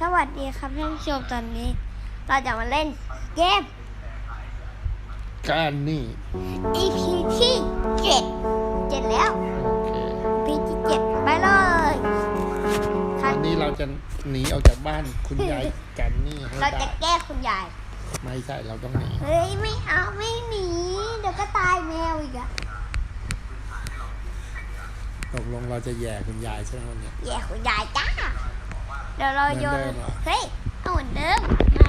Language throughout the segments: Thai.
สวัสดีครับท่านผู้ชมตอนนี้ เราจะมาเล่นเกมการนี่ EP ที่เจ็ดเจ็ดแล้ว โอเค EP ที่เจ็ดไปเลยคอัรับนนี้เราจะหนีออกจากบ้านคุณยายกันนี่ให้เราได้จะแก้คุณยาย ไม่ใช่เราต้องหนี เฮ้ย ไม่เอาไม่หนี เดี๋ยวก็ตายแมวอีกอะตกลงเราจะแย่คุณยายใช่ไหมวันเนี้ยแย่คุณยายจ้า เดี๋ยวเราโยน เหมือนเดิมเหรอ เฮ้ย เอาเหมือนเดิมมา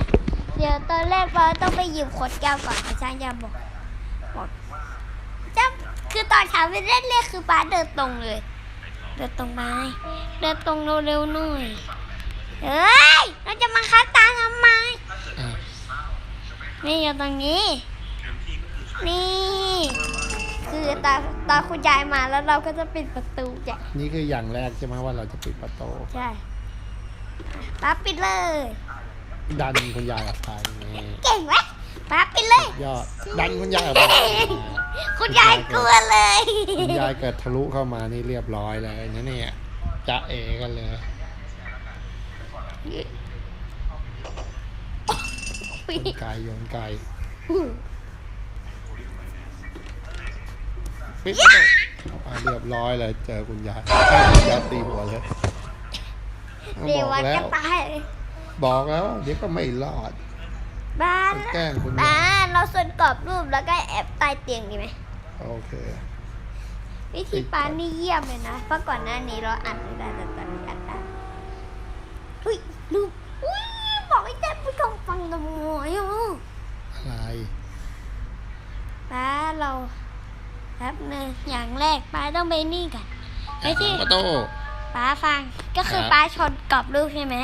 เดี๋ยวตอนแรกเราต้องไปหยิบขวดแก้วก่อนอาจารย์จะบอกบอกจ้าคือตอนเช้าไปเล่นเรียกคือป้าเดินตรงเลย เดินตรงมาเดินตรงเร็วๆหน่อยเฮ้ย เราจะมาคัดตาทำไม อะนี่อยู่ตรงนี้ นี่ คือตาตาคุณยายมาแล้วเราก็จะปิดประตูจ้ะนี่คืออย่างแรกใช่ไหมว่าเราจะปิดประตู ใช่ ป้าปิดเลย ดันคุณยายออกไปนี่เก่งไหมป้าปิดเลย ยอดดันคุณยายออกไปคุณยายกลัวเลยคุณยายเกิดทะลุเข้ามานี่เรียบร้อยเลยนะเนี่ยจะเอกันเลยโยนไกลโยนไกลปิดประตูอะเรียบร้อยเลยเจอคุณยายอ้าวคุณยายตีหัวเลย เดี๋ยวบอวักนแล้จะวตายบอกแล้ว เดี๋ยวก็ไม่รอด บ้านไปแกล้งคุณยาบ้ายนเราส่วนกรอบรูปแล้วก็แอบใต้เตียงดีไหม โอเค วิธีป้านี่เยี่ยมเลยนะ เพราะก่อนหน้านี้เราอัดไม่ได้แต่ตอนนี้อัดได้อุ้ยลูกอุ้ยบอกให้แจ้ผู้ชมฟังทำไมอะอะไรป้าเราแป๊บนึงอย่างแรกป้าต้องไปนี่กันไปที่ประตูป้าฟัง ก็คือครับ ป้าชนกรอบรูปใช่ไหม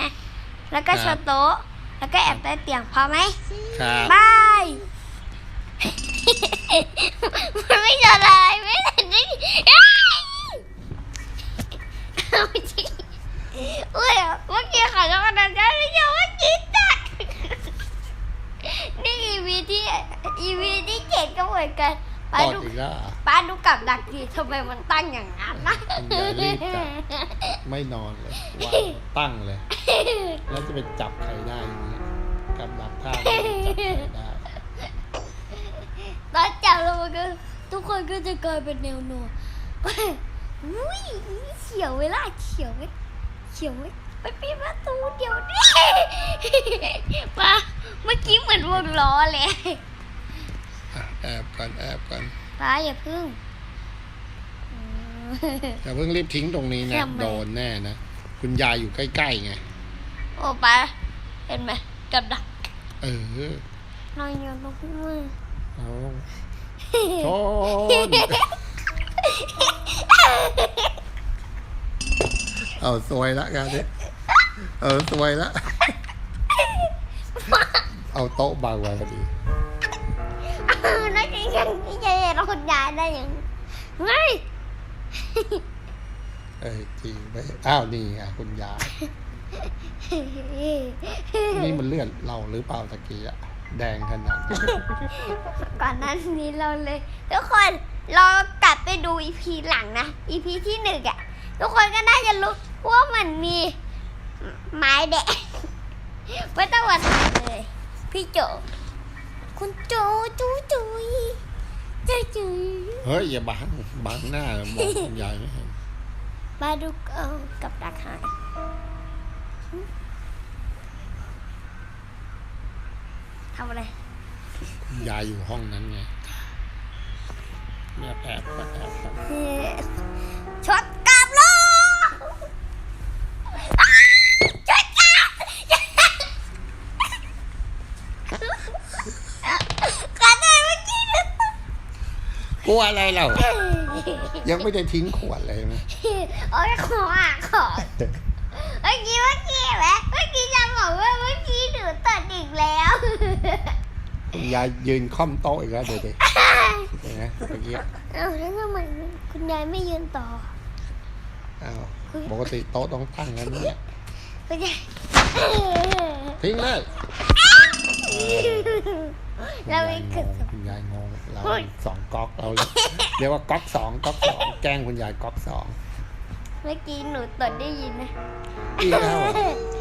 แล้วก็คชรับนโต๊ะ แล้วก็แอบใต้เตียงพอไหมครับ บาย มันไม่ชนอะไรไม่เห็นนี่เอาจริงอุ้ยเมื่อกี้เขาจะมาดันได้ไม่ใช่ว่ากินจัดนี่ EP ที่ EP ที่เจ็ดก็เหมือนกันต ป้าอดดูอีกแล้วอะป้าดูกับดักดีทำไมมันตั้งอย่างนั้นนะอย่ารีบจับไม่นอนเลยวางตั้งเลย แล้วจะไปจับใครได้อย่างเงี้ยกับดักท่าไม่จับใครได้ตอนจับแล้วมันก็ทุกคนก็จะกลายเป็นแนวโน้มอุ้ยเฉียวเวลาเฉียวไหมเฉียวไหมไปปิดประตูเดี๋ยวนี้ป้าเมื่อกี้เหมือนวงล้อเลยอะ แอบก่อนแอบก่อนป้าอย่าพึ่งอืมอย่าเพิ่งรีบทิ้งตรงนี้นะทำไมโดนแน่นะ คุณยายอยู่ใกล้ๆไง โอ้ป้าเห็นไหมกับดัก เออนอนอยู่ตรงมือเอาโทษเอาสวยละงานนี้เออสวยละ เอาโต๊ะบังไว้พอดี นั่นเองที่จะเห็นคุณยายได้ยังไงเอ้ยจริงไหมอ้าวนี่ไงคุณยายนี่มันเลือดเราหรือเปล่าตะกี้อะแดงขนาดนี้ก่อนหนั้นนี้เราเลยทุกคนเรากลับไปดูอีพีหลังนะอีพีที่หนึ่งอะทุกคนก็น่าจะรู้ว่ามันมีไม้แดงไม่ต้องมาถามเลย พี่โจ คุณโจจูจุยจูจุยเฮ้ย อย่าบังบังหน้าเลยมองคุณยายไม่เห็นมาดูเอากับดักหายทำอะไรคุณยายอยู่ห้องนั้นไงเนี่ยแอบก็แอบกันช็อต ลัวอะไรเรายังไม่ได้ทิ้งขวดเลยไหมโอ้ยขออะขอเมื่อกี้เมื่อกี้ไหมเมื่อกี้จะบอกว่าเมื่อกี้หนูตัดอีกแล้วคุณยายยืนค่อมโต๊ะอีกแล้วเดี๋ยวดิเห็นไหมเมื่อกี้เอาแล้วทำไมคุณยายไม่ยืนต่ออ้าวปกติโต๊ะต้องตั้งกันเนี่ยคุณยายทิ้งเลย เราไม่งขึ้นงคุณยายงงเราโอ้ย สองก๊อกเราเรียกว่าก๊อกสองก๊อกสองแกล้งคุณยายก๊อกสองเมื่อกี้หนูตดได้ยินนะ อีกแล้วเหรอ